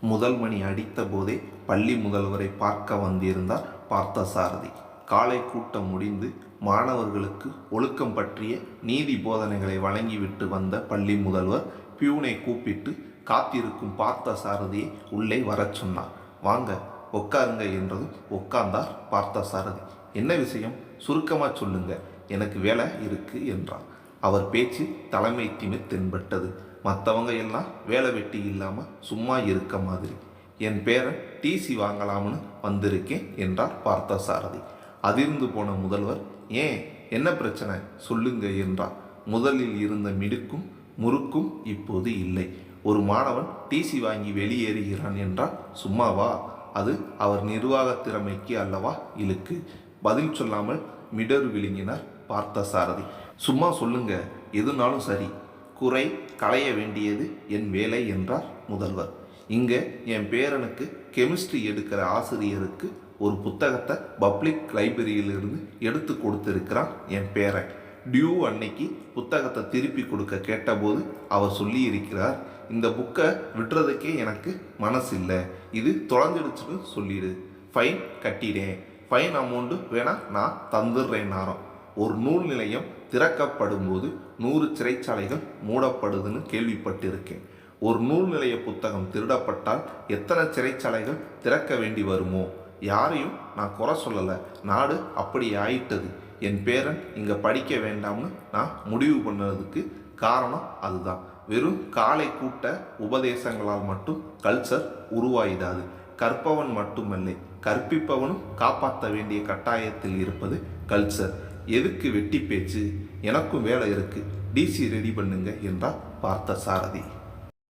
முதல் மணி அடித்த போதே பள்ளி முதல்வரை பார்க்க வந்திருந்தார் பார்த்தசாரதி. காலை கூட்டம் முடிந்து மாணவர்களுக்கு ஒழுக்கம் பற்றிய நீதி போதனைகளை வழங்கிவிட்டு வந்த பள்ளி முதல்வர் பியூனை கூப்பிட்டு காத்திருக்கும் பார்த்தசாரதியை உள்ளே வரச் சொன்னார். வாங்க உட்காருங்க என்றதும் உட்கார்ந்தார் பார்த்தசாரதி. என்ன விஷயம்? சுருக்கமாக சொல்லுங்க. எனக்கு வேலை இருக்கு என்றார். அவர் பேச்சு தலைமை திமிர் தென்பட்டது. மற்றவங்க எல்லாம் வேலை வெட்டி இல்லாமல் சும்மா இருக்க மாதிரி. என் பேரன் டிசி வாங்கலாம்னு வந்திருக்கேன் என்றார் பார்த்தசாரதி. அதிர்ந்து போன முதல்வர் ஏன்? என்ன பிரச்சனை? சொல்லுங்க என்றார். முதலில் இருந்த மிடுக்கும் முறுக்கும் இப்போது இல்லை. ஒரு மாணவன் டிசி வாங்கி வெளியேறுகிறான் என்றால் சும்மாவா அது அவர் நிர்வாக திறமைக்கு அல்லவா இழுக்கு. பதில் சொல்லாமல் மிடர் விழுங்கினார் பார்த்தசாரதி. சும்மா சொல்லுங்க. எதுனாலும் சரி. குறை களைய வேண்டியது என் வேலை என்றார் முதல்வர். இங்கே என் பேரனுக்கு கெமிஸ்ட்ரி எடுக்கிற ஆசிரியருக்கு ஒரு புத்தகத்தை பப்ளிக் லைப்ரரியிலிருந்து எடுத்து கொடுத்துருக்கிறான் என் பேரன். டியூ அன்னைக்கு புத்தகத்தை திருப்பி கொடுக்க கேட்டபோது அவர் சொல்லி இருக்கிறார் இந்த புக்கை விட்டுறதுக்கே எனக்கு மனசு இல்லை இது தொலைஞ்சிடுச்சுன்னு சொல்லிடு. ஃபைன் கட்டிடேன் ஃபைன் அமௌண்ட்டு வேணால் நான் தந்துடுறேன் நேரம் ஒரு நூல் நிலையம் திறக்கப்படும் போது நூறு சிறைச்சாலைகள் மூடப்படுதுன்னு கேள்விப்பட்டிருக்கேன். ஒரு நூல் நிலைய புத்தகம் திருடப்பட்டால் எத்தனை சிறைச்சாலைகள் திறக்க வேண்டி வருமோ? யாரையும் நான் குறை சொல்லலை. நாடு அப்படி ஆயிட்டது. என் பேரன் இங்கே படிக்க வேண்டாம்னு நான் முடிவு பண்ணதுக்கு காரணம் அதுதான். வெறும் காலை கூட்ட உபதேசங்களால் மட்டும் கல்ச்சர் உருவாயிடாது. கற்பவன் மட்டுமல்ல கற்பிப்பவனும் காப்பாற்ற வேண்டிய கட்டாயத்தில் இருப்பது கல்ச்சர். எதுக்கு வெட்டி பேச்சு? எனக்கும் வேலை இருக்குது டிசி ரெடி பண்ணுங்க என்றார் பார்த்த சாரதி.